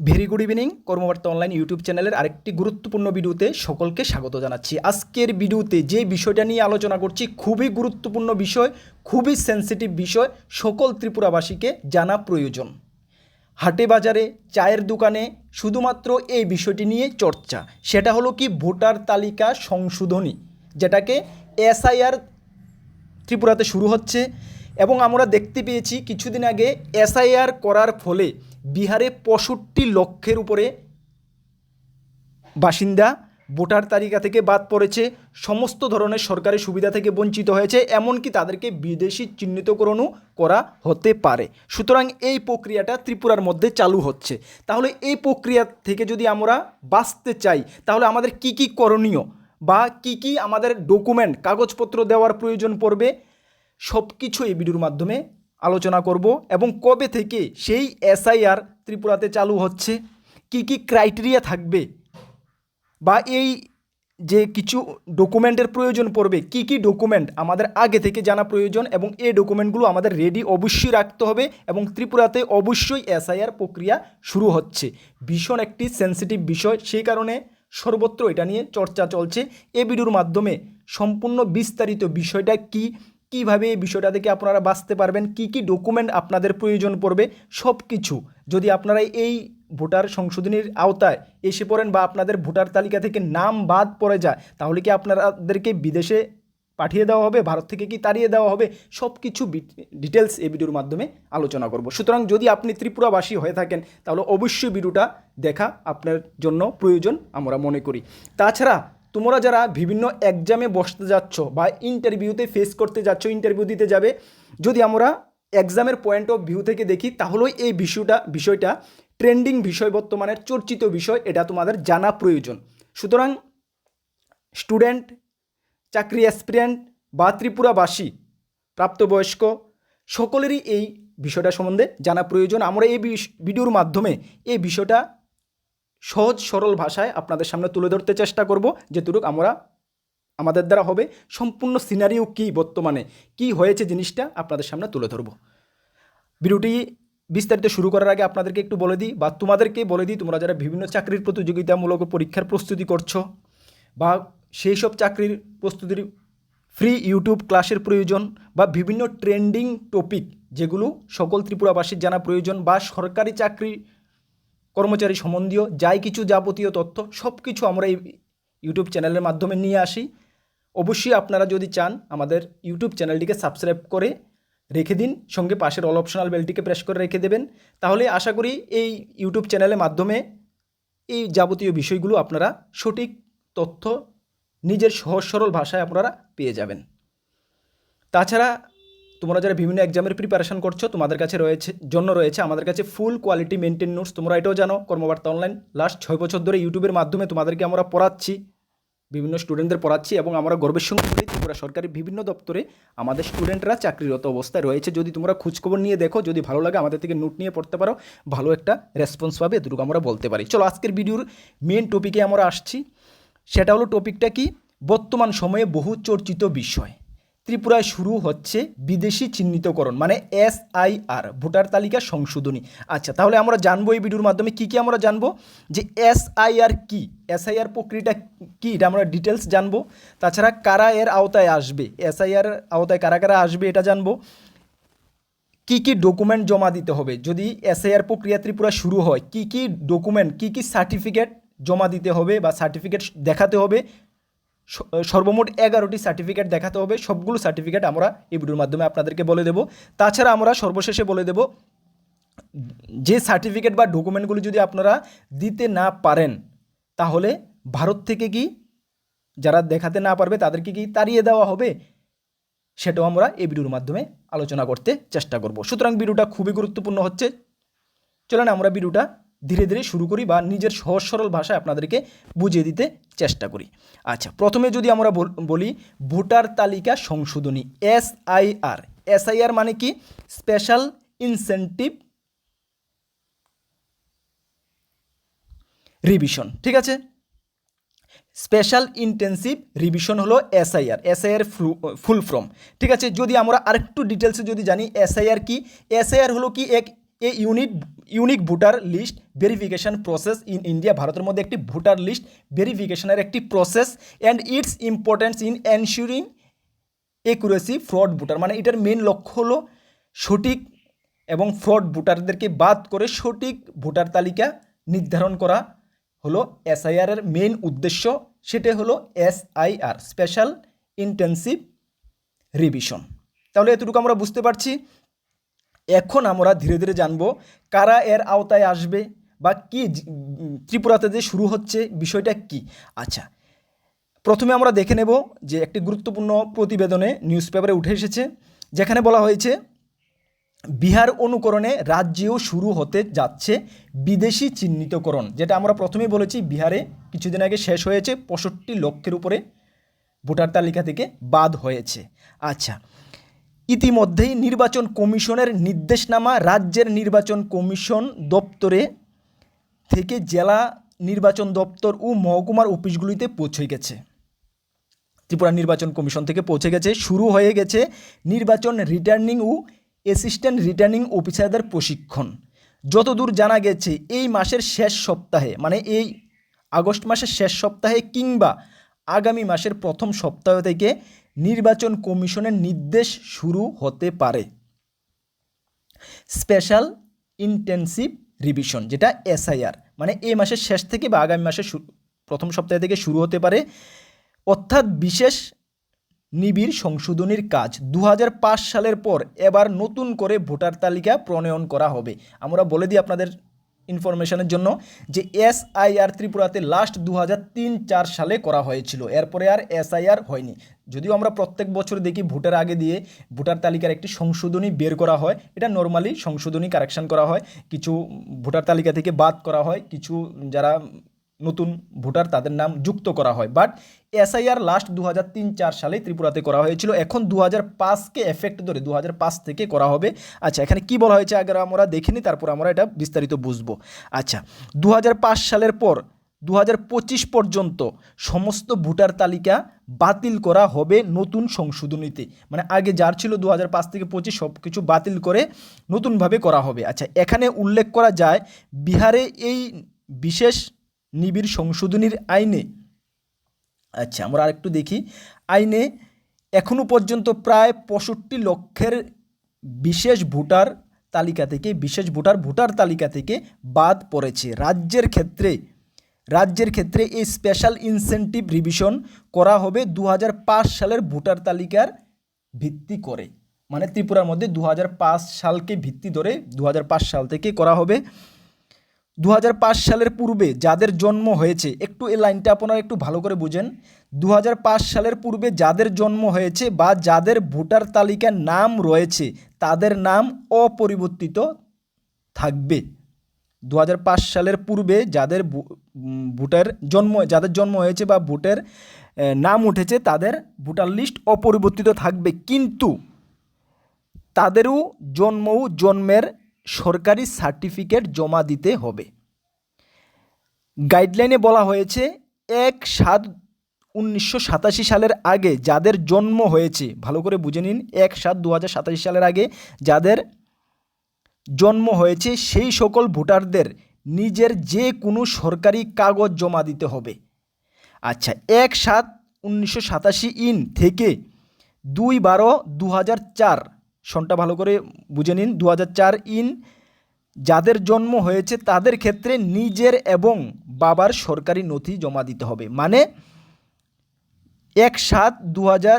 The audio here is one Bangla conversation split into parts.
Very good evening Karmabarta online YouTube চ্যানেলের আরেকটি গুরুত্বপূর্ণ ভিডিওতে সকলকে স্বাগত জানাচ্ছি। আজকের ভিডিওতে যে বিষয়টা নিয়ে আলোচনা করছি, খুবই গুরুত্বপূর্ণ বিষয়, খুবই সেন্সিটিভ বিষয়, সকল ত্রিপুরাবাসীকে জানা প্রয়োজন। হাটে বাজারে, চায়ের দোকানে শুধুমাত্র এই বিষয়টি নিয়ে চর্চা। সেটা হলো কি, ভোটার তালিকা সংশোধনী, যেটাকে এসআইআর ত্রিপুরাতে শুরু হচ্ছে এবং আমরা দেখতে পেয়েছি, কিছুদিন আগে এসআইআর করার ফলে বিহারে পঁয়ষট্টি লক্ষের উপরে বাসিন্দা ভোটার তালিকা থেকে বাদ পড়েছে। সমস্ত ধরনের সরকারি সুবিধা থেকে বঞ্চিত হয়েছে, এমনকি তাদেরকে বিদেশি চিহ্নিতকরণও করা হতে পারে। সুতরাং এই প্রক্রিয়াটা ত্রিপুরার মধ্যে চালু হচ্ছে। তাহলে এই প্রক্রিয়া থেকে যদি আমরা বাঁচতে চাই, তাহলে আমাদের কি কি করণীয়? বা কি কি আমাদের ডকুমেন্ট কাগজপত্র দেওয়ার প্রয়োজন পড়বে? সব কিছু এই ভিডিওর মাধ্যমে আলোচনা করব এবং কবে থেকে সেই এসআইআর ত্রিপুরাতে চালু হচ্ছে, কি কি ক্রাইটেরিয়া থাকবে বা এই যে কিছু ডকুমেন্টের প্রয়োজন পড়বে, কি কি ডকুমেন্ট আমাদের আগে থেকে জানা প্রয়োজন এবং এই ডকুমেন্টগুলো আমাদের রেডি অবশ্যই রাখতে হবে এবং ত্রিপুরাতে অবশ্যই এসআইআর প্রক্রিয়া শুরু হচ্ছে। ভীষণ একটি সেন্সিটিভ বিষয়, সেই কারণে সর্বত্র এটা নিয়ে চর্চা চলছে। এ ভিডিওর মাধ্যমে সম্পূর্ণ বিস্তারিত বিষয়টা কি কীভাবে এই বিষয়টা থেকে আপনারা বাঁচতে পারবেন, কি কি ডকুমেন্ট আপনাদের প্রয়োজন পড়বে সব কিছু যদি আপনারা এই ভোটার সংশোধনীর আওতায় এসে পড়েন বা আপনাদের ভোটার তালিকা থেকে নাম বাদ পড়ে যায়, তাহলে কি আপনাদেরকে বিদেশে পাঠিয়ে দেওয়া হবে, ভারত থেকে কি তাড়িয়ে দেওয়া হবে সব কিছু ডিটেলস এই ভিডিওর মাধ্যমে আলোচনা করব। সুতরাং যদি আপনি ত্রিপুরাবাসী হয়ে থাকেন, তাহলে অবশ্যই ভিডিওটা দেখা আপনার জন্য প্রয়োজন আমরা মনে করি। তাছাড়া তোমরা যারা বিভিন্ন এক্সামে বসতে যাচ্ছ বা ইন্টারভিউতে ফেস করতে যাচ্ছ ইন্টারভিউ দিতে যাবে, যদি আমরা এক্সামের পয়েন্ট অফ ভিউ থেকে দেখি, তাহলেই এই বিষয়টা বিষয়টা ট্রেন্ডিং বিষয় বর্তমানের চর্চিত বিষয়, এটা তোমাদের জানা প্রয়োজন। সুতরাং স্টুডেন্ট চাকরি অ্যাসপিরিয়েন্ট বা ত্রিপুরাবাসী, প্রাপ্তবয়স্ক, সকলেরই এই বিষয়টা সম্বন্ধে জানা প্রয়োজন। আমরা এই ভিডিওর মাধ্যমে এই বিষয়টা সহজ, সরল ভাষায় আপনাদের সামনে তুলে ধরতে চেষ্টা করব, যেটুকু আমরা আমাদের দ্বারা হবে। সম্পূর্ণ সিনারিও কী বর্তমানে? কি হয়েছে জিনিসটা আপনাদের সামনে তুলে ধরব। ভিডিওটি বিস্তারিত শুরু করার আগে আপনাদেরকে একটু বলে দিই, বা তোমাদেরকে বলে দিই, তোমরা যারা বিভিন্ন চাকরির প্রতিযোগিতামূলক পরীক্ষার প্রস্তুতি করছ, বা সেই সব চাকরির প্রস্তুতির ফ্রি ইউটিউব ক্লাসের প্রয়োজন, বা বিভিন্ন ট্রেন্ডিং টপিক যেগুলো সকল ত্রিপুরাবাসীর জানা প্রয়োজন, বা সরকারি চাকরি কর্মচারী সম্বন্ধীয় যাই কিছু যাবতীয় তথ্য সব কিছু আমরা এই ইউটিউব চ্যানেলের মাধ্যমে নিয়ে আসি। অবশ্যই আপনারা যদি চান আমাদের ইউটিউব চ্যানেলটিকে সাবস্ক্রাইব করে রেখে দিন, সঙ্গে পাশের অল অপশনাল বেলটিকে প্রেস করে রেখে দেবেন। তাহলে আশা করি এই ইউটিউব চ্যানেলের মাধ্যমে এই যাবতীয় বিষয়গুলো আপনারা সঠিক তথ্য নিজের সহজ সরল ভাষায় আপনারা পেয়ে যাবেন। তাছাড়া তোমরা যারা বিভিন্ন এক্সামের প্রিপারেশন করছ, তোমাদের কাছে রয়েছে, জন্য রয়েছে আমাদের কাছে ফুল কোয়ালিটি মেনটেন নোটস তোমরা এটাও জানো, কর্মবার্তা অনলাইন লাস্ট ছয় বছর ধরে ইউটিউবের মাধ্যমে তোমাদেরকে আমরা পড়াচ্ছি, বিভিন্ন স্টুডেন্টদের পড়াচ্ছি এবং আমরা গর্বের সঙ্গে বলি, ত্রিপুরা সরকারি বিভিন্ন দপ্তরে আমাদের স্টুডেন্টরা চাকরিরত অবস্থায় রয়েছে। যদি তোমরা খোঁজখবর নিয়ে দেখো, যদি ভালো লাগে আমাদের থেকে নোট নিয়ে পড়তে পারো, ভালো একটা রেসপন্স পাবে এটুকু আমরা বলতে পারি। চলো, আজকের ভিডিওর মেন টপিকে আমরা আসছি। সেটা হলো টপিকটা কি? বর্তমান সময়ে বহু চর্চিত বিষয়। ত্রিপুরায় শুরু হচ্ছে বিদেশি চিহ্নিতকরণ মানে এস আই আর, ভোটার তালিকা সংশোধনী। আচ্ছা তাহলে আমরা জানব এই ভিডিওর মাধ্যমে কী কী আমরা জানব? যে এস আই আর কী, এস আই আর প্রক্রিয়াটা কী, এটা আমরা ডিটেলস জানব। তাছাড়া কারা এর আওতায় আসবে, এস আই আর আওতায় কারা কারা আসবে এটা জানব। কী কী ডকুমেন্ট জমা দিতে হবে, যদি এসআইআর প্রক্রিয়া ত্রিপুরা শুরু হয়, কী কী ডকুমেন্ট, কী কী সার্টিফিকেট জমা দিতে হবে বা সার্টিফিকেট দেখাতে হবে সর্বমোট এগারোটি সার্টিফিকেট দেখাতে হবে। সবগুলো সার্টিফিকেট আমরা এই ভিডিওর মাধ্যমে আপনাদেরকে বলে দেব। তাছাড়া আমরা সর্বশেষে বলে দেব, যে সার্টিফিকেট বা ডকুমেন্টগুলি যদি আপনারা দিতে না পারেন, তাহলে ভারত থেকে কি যারা দেখাতে না পারবে, তাদেরকে কি তাড়িয়ে দেওয়া হবে? সেটাও আমরা এই ভিডিওর মাধ্যমে আলোচনা করতে চেষ্টা করব। সুতরাং ভিডিওটা খুবই গুরুত্বপূর্ণ হচ্ছে। চলেন আমরা ভিডিওটা ধীরে ধীরে শুরু করি বা নিজের সহজ সরল ভাষায় আপনাদেরকে বুঝিয়ে দিতে চেষ্টা করি। আচ্ছা প্রথমে যদি আমরা বলি ভোটার তালিকা সংশোধনী S I R S I R মানে কি? স্পেশাল ইনসেন্টিভ রিভিশন, ঠিক আছে? স্পেশাল ইন্টেন্সিভ রিভিশন হলো এসআইআর এসআইআর ফুল ফর্ম, ঠিক আছে? যদি আমরা আরেকটু ডিটেলসে যদি জানি, এসআইআর কি? এসআইআর হলো কি? এক a unit, unique voter list verification process in India. ভারতের মধ্যে একটি ভোটার লিস্ট ভেরিফিকেশনের একটি process and its importance in ensuring accuracy fraud voter. মানে এটার মেন লক্ষ্য হলো সঠিক এবং ফ্রড ভোটারদেরকে বাদ করে সঠিক ভোটার তালিকা নির্ধারণ করা হলো এসআইআর এর মেন উদ্দেশ্য। সেটা হলো এসআইআর স্পেশাল ইন্টেন্সিভ রিভিশন তাহলে এতটুকু আমরা বুঝতে পারছি। এখন আমরা ধীরে ধীরে জানব কারা এর আওতায় আসবে বা কি ত্রিপুরাতে যে শুরু হচ্ছে বিষয়টা কি। আচ্ছা প্রথমে আমরা দেখে নেব যে একটি গুরুত্বপূর্ণ প্রতিবেদনে নিউজ পেপারে উঠে এসেছে, যেখানে বলা হয়েছে, বিহার অনুকরণে রাজ্যেও শুরু হতে যাচ্ছে বিদেশি চিহ্নিতকরণ, যেটা আমরা প্রথমেই বলেছি বিহারে কিছুদিন আগে শেষ হয়েছে, পঁয়ষট্টি লক্ষের উপরে ভোটার তালিকা থেকে বাদ হয়েছে। আচ্ছা ইতিমধ্যেই নির্বাচন কমিশনের নির্দেশনামা রাজ্যের নির্বাচন কমিশন দপ্তরে থেকে জেলা নির্বাচন দপ্তর ও মহকুমার অফিসগুলিতে পৌঁছে গেছে। ত্রিপুরা নির্বাচন কমিশন থেকে পৌঁছে গেছে। শুরু হয়ে গেছে নির্বাচন রিটার্নিং ও অ্যাসিস্ট্যান্ট রিটার্নিং অফিসারদের প্রশিক্ষণ। যতদূর জানা গেছে, এই মাসের শেষ সপ্তাহে মানে এই আগস্ট মাসের শেষ সপ্তাহে কিংবা আগামী মাসের প্রথম সপ্তাহ থেকে নির্বাচন কমিশনের নির্দেশ শুরু হতে পারে। স্পেশাল ইন্টেন্সিভ রিভিশন, যেটা এসআইআর মানে এই মাসের শেষ থেকে বা আগামী মাসের প্রথম সপ্তাহ থেকে শুরু হতে পারে। অর্থাৎ বিশেষ নিবিড় সংশোধনীর কাজ। দু হাজার পাঁচ সালের পর এবার নতুন করে ভোটার তালিকা প্রণয়ন করা হবে। আমরা বলে দিই আপনাদের ইনফরমেশনের জন্য যে এসআইআর ত্রিপুরাতে লাস্ট দু হাজার চার সালে করা হয়েছিল। এরপরে আর এসআইআর হয়নি। যদিও আমরা প্রত্যেক বছর দেখি ভোটার আগে দিয়ে ভোটার তালিকার একটি সংশোধনী বের করা হয়। এটা নর্মালি সংশোধনী কারেকশান করা হয়। কিছু ভোটার তালিকা থেকে বাদ করা হয়। কিছু যারা নতুন ভোটার তাদের নাম যুক্ত করা হয়। বাট এসআইআর লাস্ট দু হাজার তিন চার সালে ত্রিপুরাতে করা হয়েছিল। এখন দু হাজার পাঁচকে এফেক্ট ধরে দু হাজার পাঁচ থেকে করা হবে। আচ্ছা এখানে কি বলা হয়েছে? আগে আমরা দেখিনি তারপর আমরা এটা বিস্তারিত বুঝব। আচ্ছা দু হাজার পাঁচ সালের পর দু পঁচিশ পর্যন্ত সমস্ত ভোটার তালিকা বাতিল করা হবে নতুন সংশোধনীতে। মানে আগে যার ছিল দু হাজার পাঁচ থেকে পঁচিশ সব কিছু বাতিল করে নতুনভাবে করা হবে। আচ্ছা এখানে উল্লেখ করা যায়, বিহারে এই বিশেষ নিবিড় সংশোধনীর আইনে। আচ্ছা আমরা আরেকটু দেখি। আইনে এখনও পর্যন্ত প্রায় পঁয়ষট্টি লক্ষের বিশেষ ভোটার তালিকা থেকে, বিশেষ ভোটার ভোটার তালিকা থেকে বাদ পড়েছে। রাজ্যের ক্ষেত্রে রাজ্যের ক্ষেত্রে এই স্পেশাল ইনসেন্টিভ রিভিশন করা হবে দু হাজার পাঁচ সালের ভোটার তালিকার ভিত্তি করে। মানে ত্রিপুরার মধ্যে দু হাজার পাঁচ সালকে ভিত্তি ধরে দু হাজার পাঁচ সাল থেকে করা হবে। দু হাজার পাঁচ সালের পূর্বে যাদের জন্ম হয়েছে, একটু এই লাইনটা আপনারা একটু ভালো করে বুঝেন। দু হাজার পাঁচ সালের পূর্বে যাদের জন্ম হয়েছে বা যাদের ভোটার তালিকার নাম রয়েছে, তাদের নাম অপরিবর্তিত থাকবে। দু হাজার পাঁচ সালের পূর্বে যাদের ভোটার জন্ম, যাদের জন্ম হয়েছে বা ভোটের নাম উঠেছে, তাদের ভোটার লিস্ট অপরিবর্তিত থাকবে। কিন্তু তাদেরও জন্মও জন্মের সরকারি সার্টিফিকেট জমা দিতে হবে। গাইডলাইনে বলা হয়েছে, এক সাত উনিশশো সাতাশি সালের আগে যাদের জন্ম হয়েছে, ভালো করে বুঝে নিন, এক সাত দু হাজার সাতাশি সালের আগে যাদের জন্ম হয়েছে, সেই সকল ভোটারদের নিজের যে কোনো সরকারি কাগজ জমা দিতে হবে। আচ্ছা এক সাত উনিশশো সাতাশি ইন থেকে দুই বারো দু হাজার চার সনটা ভালো করে বুঝে নিন। দু হাজার চার ইন যাদের জন্ম হয়েছে তাদের ক্ষেত্রে নিজের এবং বাবার সরকারি নথি জমা দিতে হবে। মানে এক সাত দু হাজার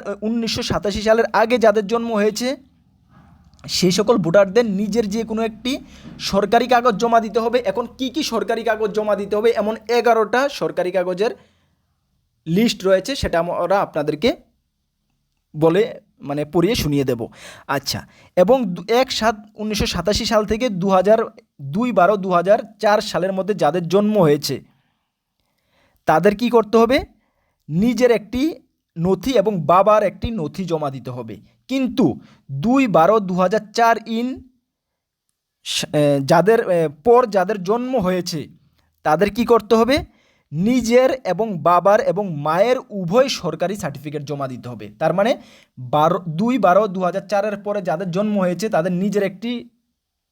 সালের আগে যাদের জন্ম হয়েছে, সেই সকল ভোটারদের নিজের যে কোনো একটি সরকারি কাগজ জমা দিতে হবে। এখন কি কি সরকারি কাগজ জমা দিতে হবে? এমন এগারোটা সরকারি কাগজের লিস্ট রয়েছে, সেটা আমরা আপনাদেরকে বলে মানে পড়িয়ে শুনিয়ে দেব। আচ্ছা এবং এক সাত উনিশশো সাল থেকে দু হাজার দুই বারো দু হাজার সালের মধ্যে যাদের জন্ম হয়েছে, তাদের কি করতে হবে? নিজের একটি নথি এবং বাবার একটি নথি জমা দিতে হবে। কিন্তু দুই বারো দু ইন যাদের পর যাদের জন্ম হয়েছে, তাদের কি করতে হবে? নিজের এবং বাবার এবং মায়ের উভয় সরকারি সার্টিফিকেট জমা দিতে হবে। তার মানে বারো, দুই বারো দু হাজার চারের পরে যাদের জন্ম হয়েছে, তাদের নিজের একটি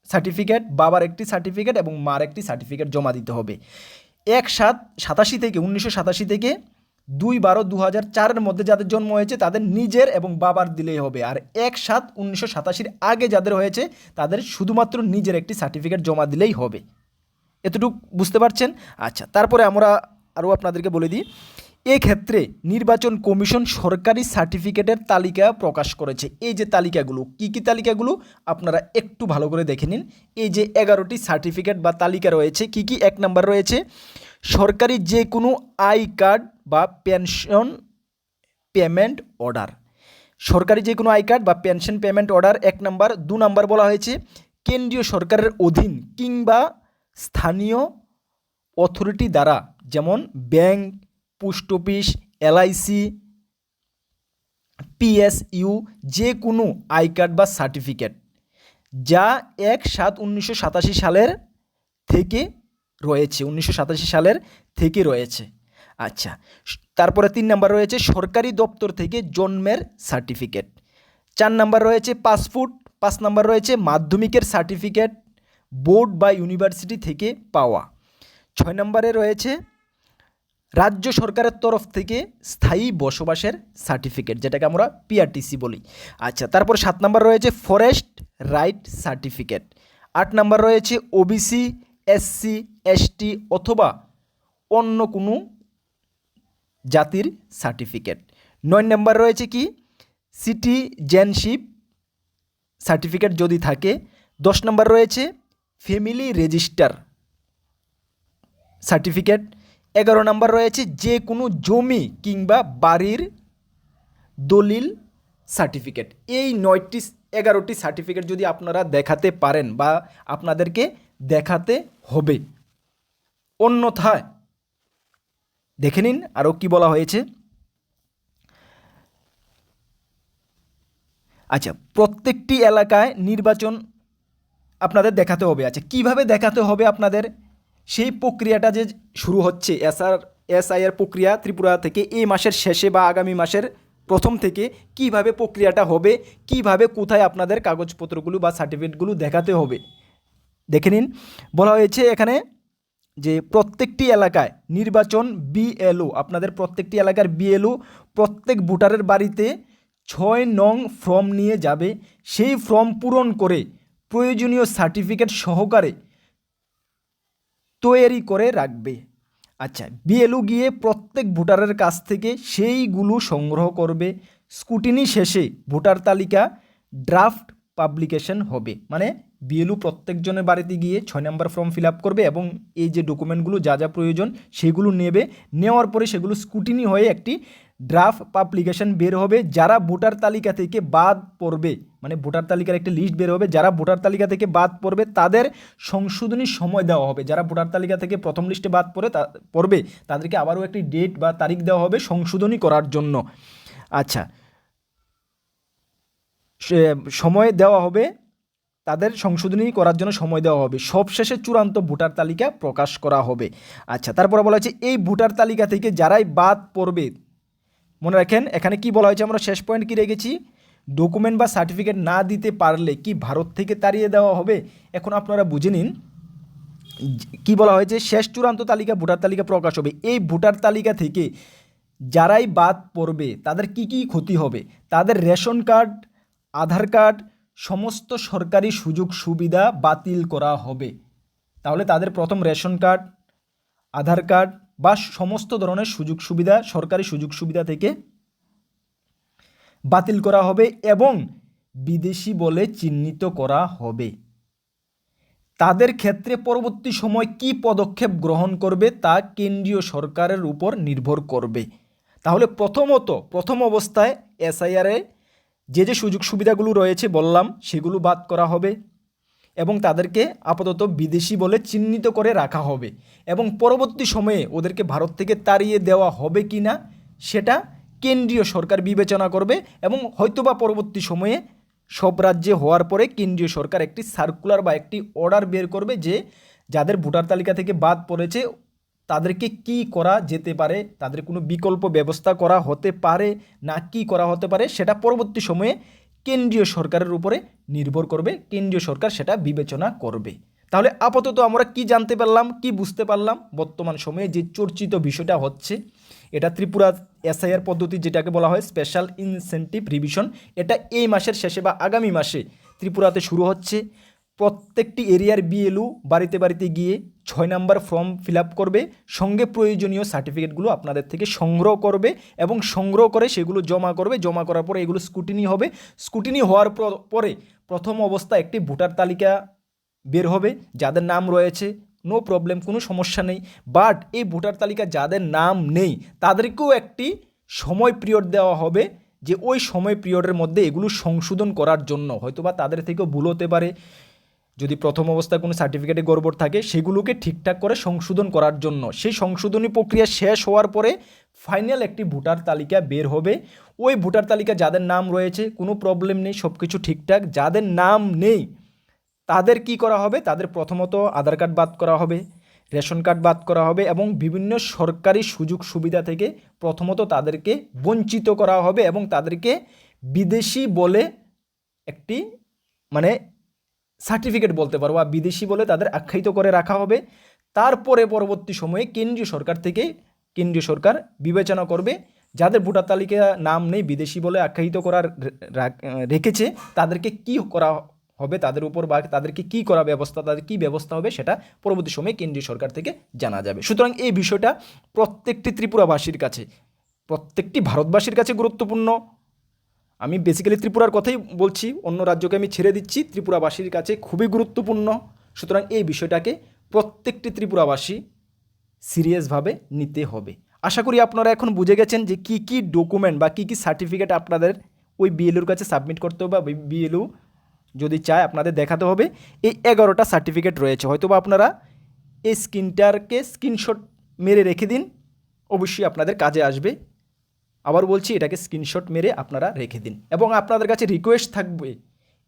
সার্টিফিকেট, বাবার একটি সার্টিফিকেট এবং মার একটি সার্টিফিকেট জমা দিতে হবে। এক সাত, সাতাশি থেকে, উনিশশো সাতাশি থেকে দুই বারো দু হাজার চারের মধ্যে যাদের জন্ম হয়েছে, তাদের নিজের এবং বাবার দিলেই হবে। আর এক সাত, উনিশশো সাতাশির আগে যাদের হয়েছে, তাদের শুধুমাত্র নিজের একটি সার্টিফিকেট জমা দিলেই হবে। এতটুকু বুঝতে পারছেন? আচ্ছা তারপরে আমরা আরও আপনাদেরকে বলে দিই। এক্ষেত্রে নির্বাচন কমিশন সরকারি সার্টিফিকেটের তালিকা প্রকাশ করেছে। এই যে তালিকাগুলো, কি কি তালিকাগুলো? আপনারা একটু ভালো করে দেখে নিন। এই যে এগারোটি সার্টিফিকেট বা তালিকা রয়েছে, কি কি? এক নাম্বার রয়েছে, সরকারি যে কোনো আই কার্ড বা পেনশন পেমেন্ট অর্ডার। সরকারি যে কোনো আই কার্ড বা পেনশন পেমেন্ট অর্ডার, এক নাম্বার। দু নাম্বার বলা হয়েছে, কেন্দ্রীয় সরকারের অধীন কিংবা স্থানীয় অথরিটি দ্বারা, যেমন bank, post office LIC PSU যে কোনো আই কার্ড বা সার্টিফিকেট, যা এক সাত উনিশশো সাতাশি সালের থেকে রয়েছে, উনিশশো সাতাশি সালের থেকে রয়েছে। আচ্ছা তারপরে তিন নাম্বার রয়েছে সরকারি দপ্তর থেকে জন্মের সার্টিফিকেট। চার নাম্বার রয়েছে পাসপোর্ট, পাঁচ নাম্বার রয়েছে মাধ্যমিকের সার্টিফিকেট। বোর্ড বা ইউনিভার্সিটি থেকে পাওয়া। ছয় নম্বরে রয়েছে, রাজ্য সরকারের তরফ থেকে স্থায়ী বসবাসের সার্টিফিকেট, যেটাকে আমরা পিআরটিসি বলি। আচ্ছা তারপর সাত নম্বর রয়েছে, ফরেস্ট রাইট সার্টিফিকেট। আট নম্বর রয়েছে ওবিসি এসসি এসটি অথবা অন্য কোনো জাতির সার্টিফিকেট। নয় নম্বর রয়েছে কি, সিটিজেনশিপ সার্টিফিকেট যদি থাকে, দশ নম্বর রয়েছে ফ্যামিলি রেজিস্টার সার্টিফিকেট। এগারো নম্বর রয়েছে যে কোনো জমি কিংবা বাড়ির দলিল সার্টিফিকেট। এই নয়টি, এগারোটি সার্টিফিকেট যদি আপনারা দেখাতে পারেন বা আপনাদেরকে দেখাতে হবে। অন্যথায়, দেখে নিন আরও কি বলা হয়েছে। আচ্ছা প্রত্যেকটি এলাকায় নির্বাচন আপনাদের দেখাতে হবে। আচ্ছা কীভাবে দেখাতে হবে আপনাদের? সেই প্রক্রিয়াটা যে শুরু হচ্ছে, এসআর এসআইয়ের প্রক্রিয়া ত্রিপুরা থেকে এই মাসের শেষে বা আগামী মাসের প্রথম থেকে কীভাবে প্রক্রিয়াটা হবে, কীভাবে কোথায় আপনাদের কাগজপত্রগুলো বা সার্টিফিকেটগুলো দেখাতে হবে। দেখে নিন, বলা হয়েছে এখানে যে প্রত্যেকটি এলাকায় নির্বাচন বিএলও, আপনাদের প্রত্যেকটি এলাকার বিএলও প্রত্যেক ভোটারের বাড়িতে ছয় নং ফর্ম নিয়ে যাবে। সেই ফর্ম পূরণ করে প্রয়োজনীয় সার্টিফিকেট সহকারে তৈরি করে রাখবে। আচ্ছা বিএলও গিয়ে প্রত্যেক ভোটারের কাছ থেকে সেইগুলো সংগ্রহ করবে। স্কুটিনি শেষে ভোটার তালিকা, ড্রাফট পাবলিকেশন হবে। মানে বিএলও প্রত্যেকজনের বাড়িতে গিয়ে ছয় নম্বর ফর্ম ফিল আপ করবে এবং এই যে ডকুমেন্টগুলো যা যা প্রয়োজন সেগুলো নেবে। নেওয়ার পরে সেগুলো স্কুটিনি হয়ে একটি ড্রাফট পাবলিকেশন বের হবে, যারা ভোটার তালিকা থেকে বাদ পড়বে মানে ভোটার তালিকার একটি লিস্ট বের হবে, যারা ভোটার তালিকা থেকে বাদ পড়বে তাদের সংশোধনী সময় দেওয়া হবে। যারা ভোটার তালিকা থেকে প্রথম লিস্টে বাদ পড়ে তা, পড়বে, তাদেরকে আবারও একটি ডেট বা তারিখ দেওয়া হবে সংশোধনী করার জন্য। আচ্ছা সময় দেওয়া হবে তাদের সংশোধনী করার জন্য সময় দেওয়া হবে। সবশেষে চূড়ান্ত ভোটার তালিকা প্রকাশ করা হবে। আচ্ছা তারপরে বলা হয়েছে, এই ভোটার তালিকা থেকে যারাই বাদ পড়বে, মনে রাখেন, এখানে কি বলা হয়েছে, আমরা শেষ পয়েন্ট কী রেখেছি? ডকুমেন্ট বা সার্টিফিকেট না দিতে পারলে কি ভারত থেকে তাড়িয়ে দেওয়া হবে? এখন আপনারা বুঝে নিন, কি বলা হয়েছে, শেষ চূড়ান্ত তালিকা, ভোটার তালিকা প্রকাশ হবে। এই ভোটার তালিকা থেকে যারাই বাদ পড়বে, তাদের কি কি ক্ষতি হবে? তাদের রেশন কার্ড, আধার কার্ড সমস্ত সরকারি সুযোগ সুবিধা বাতিল করা হবে। তাহলে তাদের প্রথম রেশন কার্ড, আধার কার্ড বা সমস্ত ধরনের সুযোগ সুবিধা, সরকারি সুযোগ সুবিধা থেকে বাতিল করা হবে এবং বিদেশি বলে চিহ্নিত করা হবে। তাদের ক্ষেত্রে পরবর্তী সময় কি পদক্ষেপ গ্রহণ করবে তা কেন্দ্রীয় সরকারের উপর নির্ভর করবে। তাহলে প্রথমত, প্রথম অবস্থায় এসআইআরে যে যে সুযোগ সুবিধাগুলো রয়েছে বললাম, সেগুলো বাদ করা হবে এবং তাদেরকে আপাতত বিদেশি বলে চিহ্নিত করে রাখা হবে এবং পরবর্তী সময়ে ওদেরকে ভারত থেকে তাড়িয়ে দেওয়া হবে কি না, সেটা কেন্দ্রীয় সরকার বিবেচনা করবে এবং হয়তোবা পরবর্তী সময়ে সব রাজ্যে হওয়ার পরে কেন্দ্রীয় সরকার একটি সার্কুলার বা একটি অর্ডার বের করবে যে, যাদের ভোটার তালিকা থেকে বাদ পড়েছে তাদেরকে কি করা যেতে পারে? তাদের কোনো বিকল্প ব্যবস্থা করা হতে পারে না কি করা হতে পারে সেটা পরবর্তী সময়ে কেন্দ্রীয় সরকারের উপরে নির্ভর করবে। কেন্দ্রীয় সরকার সেটা বিবেচনা করবে। তাহলে আপাতত আমরা কি জানতে পারলাম, কি বুঝতে পারলাম? বর্তমান সময়ে যে চর্চিত বিষয়টা হচ্ছে, এটা ত্রিপুরা এসআইআর পদ্ধতি যেটাকে বলা হয় স্পেশাল ইনসেন্টিভ রিভিশন, এটা এই মাসের শেষে বা আগামী মাসে ত্রিপুরাতে শুরু হচ্ছে। প্রত্যেকটি এরিয়ার বিএলউ বাড়িতে বাড়িতে গিয়ে ছয় নাম্বার ফর্ম ফিল করবে, সঙ্গে প্রয়োজনীয় সার্টিফিকেটগুলো আপনাদের থেকে সংগ্রহ করবে এবং সংগ্রহ করে সেগুলো জমা করবে। জমা করার পরে এগুলো স্কুটিনি হবে। স্কুটিনি হওয়ার পরে প্রথম অবস্থা একটি ভোটার তালিকা বের হবে, যাদের নাম রয়েছে নো প্রবলেম কোনো সমস্যা নেই। বাট এই ভোটার তালিকা যাদের নাম নেই, তাদেরকেও একটি সময় পিরিয়ড দেওয়া হবে, যে ওই সময় পিরিয়ডের মধ্যে এগুলো সংশোধন করার জন্য। হয়তোবা তাদের থেকেও ভুল হতে পারে। যদি প্রথম অবস্থায় কোনো সার্টিফিকেটে গড়বড় থাকে, সেগুলোকে ঠিকঠাক করে সংশোধন করার জন্য। সেই সংশোধনী প্রক্রিয়া শেষ হওয়ার পরে ফাইনাল একটি ভোটার তালিকা বের হবে। ওই ভোটার তালিকা যাদের নাম রয়েছে, কোনো প্রবলেম নেই সব কিছু ঠিকঠাক। যাদের নাম নেই, তাদের কি করা হবে? তাদের প্রথমত আধার কার্ড বাদ করা হবে, রেশন কার্ড বাদ করা হবে এবং বিভিন্ন সরকারি সুযোগ সুবিধা থেকে প্রথমত তাদেরকে বঞ্চিত করা হবে এবং তাদেরকে বিদেশি বলে একটি মানে সার্টিফিকেট বলতে পারো বা বিদেশি বলে তাদের আখ্যায়িত করে রাখা হবে। তারপরে পরবর্তী সময়ে কেন্দ্রীয় সরকার থেকে কেন্দ্রীয় সরকার বিবেচনা করবে, যাদের ভোটার তালিকা নাম নেই বিদেশি বলে আখ্যায়িত করার রেখেছে, তাদেরকে কি করা হবে, তাদের উপর বা তাদেরকে কি করা ব্যবস্থা, তাদের কি ব্যবস্থা হবে সেটা পরবর্তী সময়ে কেন্দ্রীয় সরকার থেকে জানা যাবে। সুতরাং এই বিষয়টা প্রত্যেকটি ত্রিপুরাবাসীর কাছে, প্রত্যেকটি ভারতবাসীর কাছে গুরুত্বপূর্ণ। আমি বেসিক্যালি ত্রিপুরার কথাই বলছি, অন্য রাজ্যকে আমি ছেড়ে দিচ্ছি, ত্রিপুরাবাসীর কাছে খুবই গুরুত্বপূর্ণ। সুতরাং এই বিষয়টাকে প্রত্যেকটি ত্রিপুরাবাসী সিরিয়াসভাবে নিতে হবে। আশা করি আপনারা এখন বুঝে গেছেন যে কি কি ডকুমেন্ট বা কি কি সার্টিফিকেট আপনাদের ওই বিএলউর কাছে সাবমিট করতে হবে বা বিএলউ যদি চায় আপনাদের দেখাতে হবে। এই এগারোটা সার্টিফিকেট রয়েছে। হয়তো বা আপনারা এই স্ক্রিনটারকে স্ক্রিনশট মেরে রেখে দিন, অবশ্যই আপনাদের কাজে আসবে। আবার বলছি এটাকে স্ক্রিনশট মেরে আপনারা রেখে দিন। এবং আপনাদের কাছে রিকোয়েস্ট থাকবে,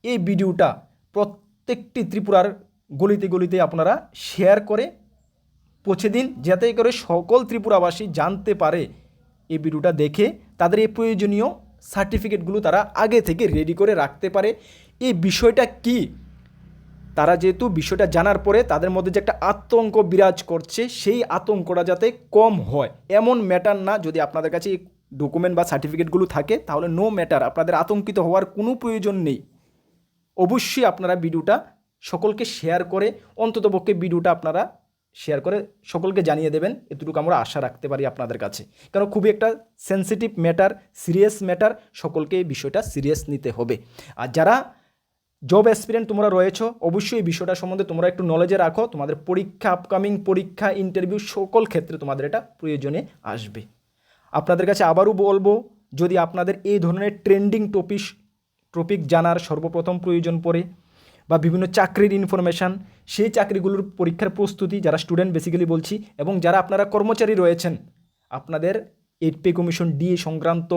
এই ভিডিওটা প্রত্যেকটি ত্রিপুরার গলিতে গলিতে আপনারা শেয়ার করে পৌঁছে দিন, যাতে করে সকল ত্রিপুরাবাসী জানতে পারে এই ভিডিওটা দেখে তাদের এই প্রয়োজনীয় সার্টিফিকেটগুলো তারা আগে থেকে রেডি করে রাখতে পারে। এই বিষয়টা কি? তারা যেহেতু বিষয়টা জানার পরে তাদের মধ্যে যে একটা আতঙ্ক বিরাজ করছে, সেই আতঙ্কটা যাতে কম হয়, এমন ম্যাটার না যদি আপনাদের কাছে ডকুমেন্ট বা সার্টিফিকেটগুলো থাকে, তাহলে নো ম্যাটার আপনাদের আতঙ্কিত হওয়ার কোনো প্রয়োজন নেই। অবশ্যই আপনারা ভিডিওটা সকলকে শেয়ার করে, অন্ততপক্ষে ভিডিওটা আপনারা শেয়ার করে সকলকে জানিয়ে দেবেন, এতটুকু আমরা আশা রাখতে পারি আপনাদের কাছে। কারণ খুবই একটা সেন্সিটিভ ম্যাটার সিরিয়াস ম্যাটার সকলকে এই বিষয়টা সিরিয়াস নিতে হবে। আর যারা জব অ্যাসপিরেন্ট তোমরা রয়েছো, অবশ্যই এই বিষয়টা সম্বন্ধে তোমরা একটু নলেজে রাখো, তোমাদের পরীক্ষা আপকামিং পরীক্ষা ইন্টারভিউ সকল ক্ষেত্রে তোমাদের এটা প্রয়োজনে আসবে। আপনাদের কাছে আবারও বলব, যদি আপনাদের এই ধরনের ট্রেন্ডিং টপিক টপিক জানার সর্বপ্রথম প্রয়োজন পড়ে বা বিভিন্ন চাকরির ইনফরমেশান সেই চাকরিগুলোর পরীক্ষার প্রস্তুতি যারা স্টুডেন্ট বেসিক্যালি বলছি এবং যারা আপনারা কর্মচারী রয়েছেন, আপনাদের এইট কমিশন ডি সংক্রান্ত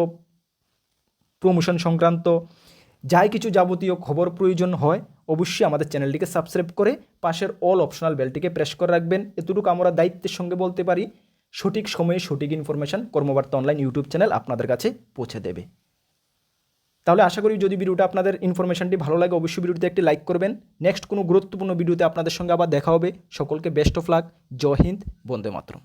প্রমোশন সংক্রান্ত যাই কিছু যাবতীয় খবর প্রয়োজন হয়, অবশ্যই আমাদের চ্যানেলটিকে সাবস্ক্রাইব করে পাশের অল অপশনাল বেলটিকে প্রেস করে রাখবেন। এতটুকু আমরা দায়িত্বের সঙ্গে বলতে পারি। সঠিক সময়ে সঠিক information Karmabarta online YouTube channel আপনাদের কাছে পৌঁছে দেবে। তাহলে আশা করি যদি ভিডিওটা আপনাদের ইনফরমেশনটি ভালো লাগে, অবশ্যই ভিডিওতে একটি লাইক করবেন। নেক্সট কোনো গুরুত্বপূর্ণ ভিডিওতে আপনাদের সঙ্গে আবার দেখা হবে। সকলকে বেস্ট অফ লাক জয় হিন্দ, বন্দে মাতরম।